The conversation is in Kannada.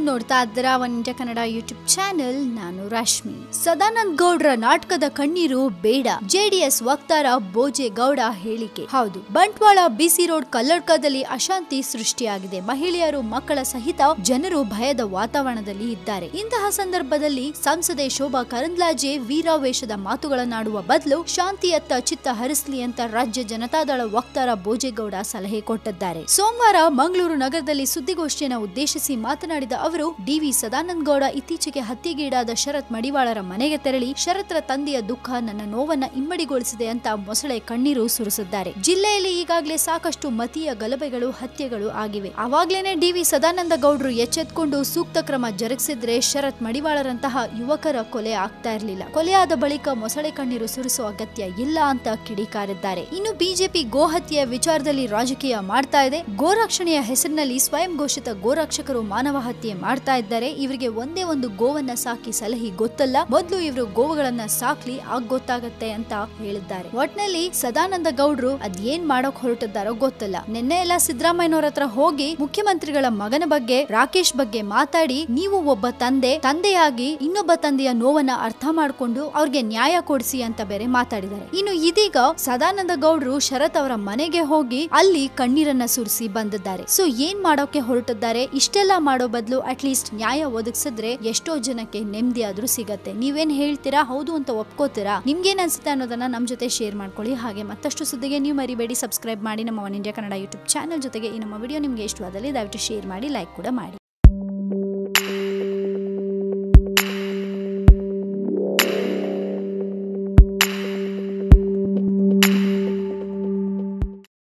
ನೀವು ನೋಡ್ತಾ ಇದ್ದೀರಾ One India Kannada YouTube channel, ನಾನು ರಶ್ಮಿ. ಸದಾನಂದ ಗೌಡ್ರ ನಾಟಕದ ಕಣ್ಣೀರು ಬೇಡ. ಜೆಡಿಎಸ್ ವಕ್ತಾರ ಬೋಜೆ ಗೌಡ ಹೇಳಿಕೆ. ಹೌದು, ಬಂಟ್ವಾಳ ಬಿಸಿ ರೋಡ್, ಕಲ್ಲಡ್ಕದಲ್ಲಿ ಅಶಾಂತಿ ಸೃಷ್ಟಿಯಾಗಿದೆ. ಮಹಿಳೆಯರು, ಮಕ್ಕಳ ಸಹಿತ ಜನರು ಭಯದ ವಾತಾವರಣದಲ್ಲಿ ಇದ್ದಾರೆ. ಇಂತಹ ಸಂದರ್ಭದಲ್ಲಿ ಸಂಸದೆ ಶೋಭಾ ಕರಂದ್ಲಾಜೆ ವೀರಾವೇಶದ ಮಾತುಗಳನ್ನಾಡುವ ಬದಲು ಶಾಂತಿಯತ್ತ ಚಿತ್ತ ಹರಿಸಲಿ ಅಂತ ರಾಜ್ಯ ಜನತಾದಳ ವಕ್ತಾರ ಬೋಜೆಗೌಡ ಸಲಹೆ ಕೊಟ್ಟಿದ್ದಾರೆ. ಸೋಮವಾರ ಮಂಗಳೂರು ನಗರದಲ್ಲಿ ಸುದ್ದಿಗೋಷ್ಠಿಯನ್ನು ಉದ್ದೇಶಿಸಿ ಮಾತನಾಡಿದ ಅವರು ಡಿವಿ ಸದಾನಂದ ಗೌಡ ಇತ್ತೀಚೆಗೆ ಹತ್ಯೆಗೀಡಾದ ಶರತ್ ಮಡಿವಾಳರ ಮನೆಗೆ ತೆರಳಿ ಶರತ್ರ ತಂದೆಯ ದುಃಖ ನನ್ನ ನೋವನ್ನ ಇಮ್ಮಡಿಗೊಳಿಸಿದೆ ಅಂತ ಮೊಸಳೆ ಕಣ್ಣೀರು ಸುರಿಸಿದ್ದಾರೆ. ಜಿಲ್ಲೆಯಲ್ಲಿ ಈಗಾಗಲೇ ಸಾಕಷ್ಟು ಮತೀಯ ಗಲಭೆಗಳು, ಹತ್ಯೆಗಳು ಆಗಿವೆ. ಆವಾಗ್ಲೇನೆ ಡಿವಿ ಸದಾನಂದ ಗೌಡ್ರು ಎಚ್ಚೆತ್ಕೊಂಡು ಸೂಕ್ತ ಕ್ರಮ ಜರುಗಿಸಿದ್ರೆ ಶರತ್ ಮಡಿವಾಳರಂತಹ ಯುವಕರ ಕೊಲೆ ಆಗ್ತಾ ಇರಲಿಲ್ಲ. ಕೊಲೆಯಾದ ಬಳಿಕ ಮೊಸಳೆ ಕಣ್ಣೀರು ಸುರಿಸುವ ಅಗತ್ಯ ಇಲ್ಲ ಅಂತ ಕಿಡಿಕಾರಿದ್ದಾರೆ. ಇನ್ನು ಬಿಜೆಪಿ ಗೋಹತ್ಯೆಯ ವಿಚಾರದಲ್ಲಿ ರಾಜಕೀಯ ಮಾಡ್ತಾ ಇದೆ. ಗೋರಕ್ಷಣೆಯ ಹೆಸರಿನಲ್ಲಿ ಸ್ವಯಂ ಘೋಷಿತ ಗೋರಕ್ಷಕರು ಮಾನವ ಹತ್ಯೆ ಮಾಡ್ತಾ ಇದ್ದಾರೆ. ಇವರಿಗೆ ಒಂದೇ ಒಂದು ಗೋವನ್ನ ಸಾಕಿ ಸಲಹಿ ಗೊತ್ತಲ್ಲ. ಮೊದಲು ಇವರು ಗೋವುಗಳನ್ನ ಸಾಕ್ಲಿ ಆಗ ಗೊತ್ತಾಗತ್ತೆ ಅಂತ ಹೇಳಿದ್ದಾರೆ. ಒಟ್ನಲ್ಲಿ ಸದಾನಂದ ಗೌಡ್ರು ಅದೇನ್ ಮಾಡೋಕ್ ಹೊರಟಿದ್ದಾರೋ ಗೊತ್ತಲ್ಲ. ನಿನ್ನೆ ಎಲ್ಲ ಸಿದ್ದರಾಮಯ್ಯನವ್ರ ಹತ್ರ ಹೋಗಿ ಮುಖ್ಯಮಂತ್ರಿಗಳ ಮಗನ ಬಗ್ಗೆ, ರಾಕೇಶ್ ಬಗ್ಗೆ ಮಾತಾಡಿ ನೀವು ಒಬ್ಬ ತಂದೆ, ತಂದೆಯಾಗಿ ಇನ್ನೊಬ್ಬ ತಂದೆಯ ನೋವನ್ನ ಅರ್ಥ ಮಾಡ್ಕೊಂಡು ಅವ್ರಿಗೆ ನ್ಯಾಯ ಕೊಡಿಸಿ ಅಂತ ಬೇರೆ ಮಾತಾಡಿದ್ದಾರೆ. ಇನ್ನು ಇದೀಗ ಸದಾನಂದ ಗೌಡ್ರು ಶರತ್ ಅವರ ಮನೆಗೆ ಹೋಗಿ ಅಲ್ಲಿ ಕಣ್ಣೀರನ್ನ ಸುರಿಸಿ ಬಂದಿದ್ದಾರೆ. ಸೊ ಏನ್ ಮಾಡೋಕೆ ಹೊರಟಿದ್ದಾರೆ? ಇಷ್ಟೆಲ್ಲ ಮಾಡೋ ಬದಲು ಅಟ್ಲೀಸ್ಟ್ ನ್ಯಾಯ ಒದಗಿಸಿದ್ರೆ ಎಷ್ಟೋ ಜನಕ್ಕೆ ನೆಮ್ಮದಿ ಆದ್ರೂ ಸಿಗತ್ತೆ. ನೀವೇನ್ ಹೇಳ್ತೀರಾ? ಹೌದು ಅಂತ ಒಪ್ಕೋತೀರಾ? ನಿಮ್ಗೇನ್ ಅನ್ಸುತ್ತೆ ಅನ್ನೋದನ್ನ ನಮ್ ಜೊತೆ ಶೇರ್ ಮಾಡ್ಕೊಳ್ಳಿ. ಹಾಗೆ ಮತ್ತಷ್ಟು ಸುದ್ದಿಗೆ ನೀವು ಮರಿಬೇಡಿ. ಸಬ್ಸ್ಕ್ರೈಬ್ ಮಾಡಿ ನಮ್ಮ One India Kannada YouTube channel ಜೊತೆಗೆ ಈ ನಮ್ಮ ವಿಡಿಯೋ ನಿಮ್ಗೆ ಇಷ್ಟವಾದಲ್ಲಿ ದಯವಿಟ್ಟು ಶೇರ್ ಮಾಡಿ ಲೈಕ್ ಕೂಡ ಮಾಡಿ.